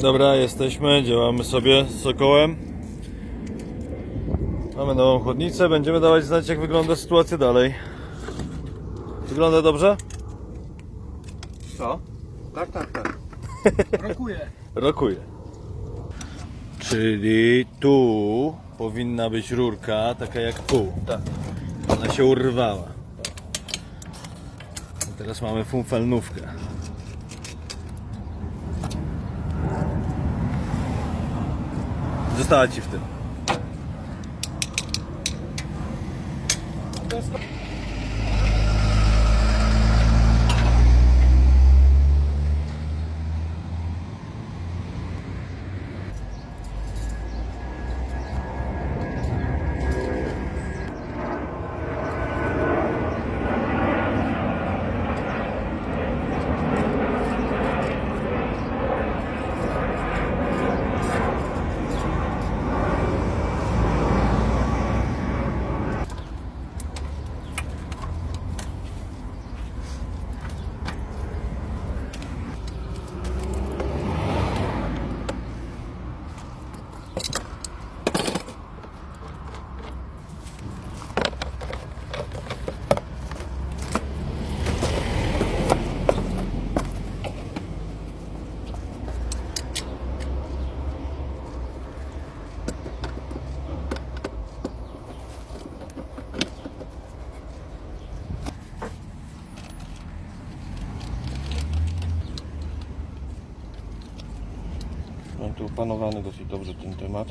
Dobra, jesteśmy, działamy sobie z Sokołem. Mamy nową chłodnicę, będziemy dawać znać jak wygląda sytuacja dalej. Wygląda dobrze? Co? Tak, tak, tak. Rokuje. Rokuje. Czyli tu powinna być rurka, taka jak tu. Tak. Ona się urwała. A teraz mamy funfelnówkę. Została ci w tym. Mam tu opanowany dosyć dobrze ten temat.